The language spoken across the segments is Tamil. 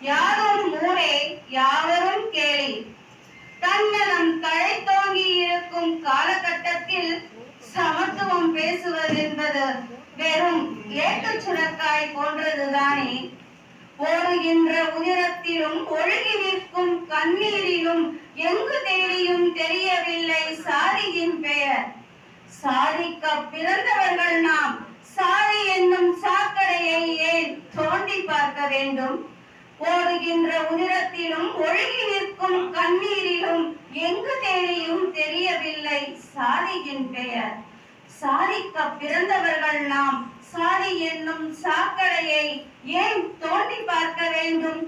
யாரும் ஊரே யாவரும் கேளி. தன்னலம் தழைத்தோங்கி இருக்கும் காலகட்டத்தில் சமத்துவம் பேசுவது என்பது வெறும் ஏட்டு சுரக்காய் போன்றதுதானே. ஓடுகின்ற உதிரத்திலும் ஒழுகி நிற்கும் கண்ணீரிலும் எங்கு தேடியும் தெரியவில்லை சாதியின் பெயர். சாதிக்க பிறந்தவர்கள் நாம் சாதி என்னும் சாக்கடையை ஏன் தோண்டி பார்க்க வேண்டும்? ஓடுகின்ற உதிரத்திலும் ஒழுகி நிற்கும் கண்ணீரிலும் எங்கு தேடியும் தெரியவில்லை சாதியின் பெயர். சாதிக்க பிறந்தவர்கள் நாம் சாதி என்னும் சாக்கடையை ஏன் தோண்டி பார்க்க வேண்டும்?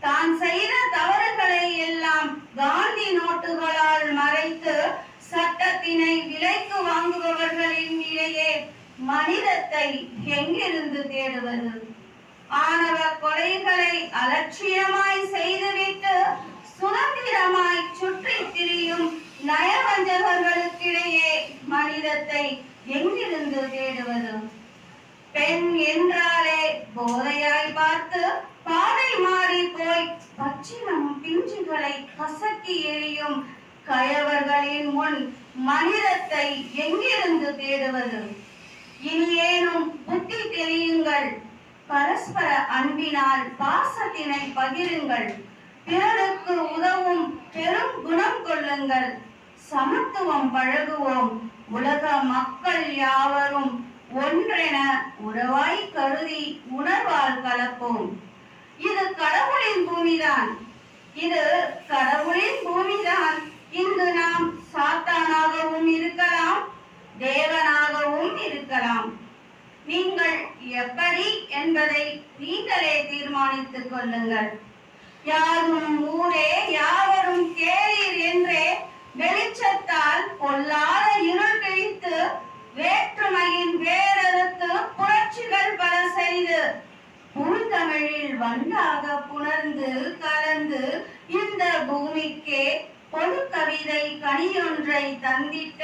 தான் செய்த தவறுகளை எல்லாம் காந்தி நோட்டுகளால் மறைத்து சட்டத்தினை விலைக்கு வாங்குபவர்களின் இடையே மனிதத்தை எங்கிருந்து தேடுவது? ஆணவ கொலைகளை அலட்சியமாய் செய்துவிட்டு சுதந்திரமாய் சுற்றித் திரியும் நயவஞ்சகர்களுக்கிடையே மனிதத்தை எங்கிருந்து தேடுவது? பெண் என்றாலே போதையாய் பார்த்து பாதை மாறி போய் பச்சினம் பிஞ்சுகளை கசக்கி எரியும் கயவர்களின் முன் மனிதத்தை எங்கிருந்து தேடுவது? இனியேனும் புத்தி தெரியுங்கள். பரஸ்பர அன்பினால் பாசத்தினை பகிருங்கள். பிறருக்கு உதவும் பெரும் குணம் கொள்ளுங்கள். சமத்துவம் பழகுவோம். உலக மக்கள் யாவரும் ஒன்றென உறவாய் கருதி உணர்வால் கலப்போம். இது கடவுளின் பூமிதான். இது கடவுளின் பூமிதான். நீங்கள் எப்படி என்பதை நீங்களே தீர்மானித்துக் கொள்ளுங்கள். யாரும் ஊரே யாவரும் கேளீர் என்றே வெளிச்சத்தால் பொல்லாத இருள் கிழித்து வேற்றுமையின் வேறறுத்து புரட்சிகள் பல செய்து பூந்தமிழில் வண்ணாக புணர்ந்து கலந்து இந்த பூமிக்கே பொது கவிதை கனியொன்றை தந்திட்ட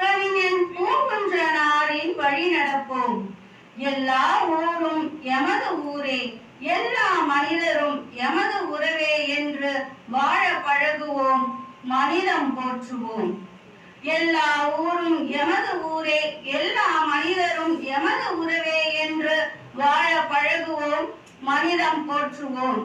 கவிஞன் பூங்குன்றனாரின் வழி நடப்போம். எல்லா ஊரும் எமது ஊரே எல்லா மனிதரும் எமது உறவே என்று வாழ பழகுவோம் மனிதம் போற்றுவோம். எல்லா ஊரும் எமது ஊரே எல்லா மனிதரும் எமது உறவே என்று வாழ பழகுவோம் மனிதம் போற்றுவோம்.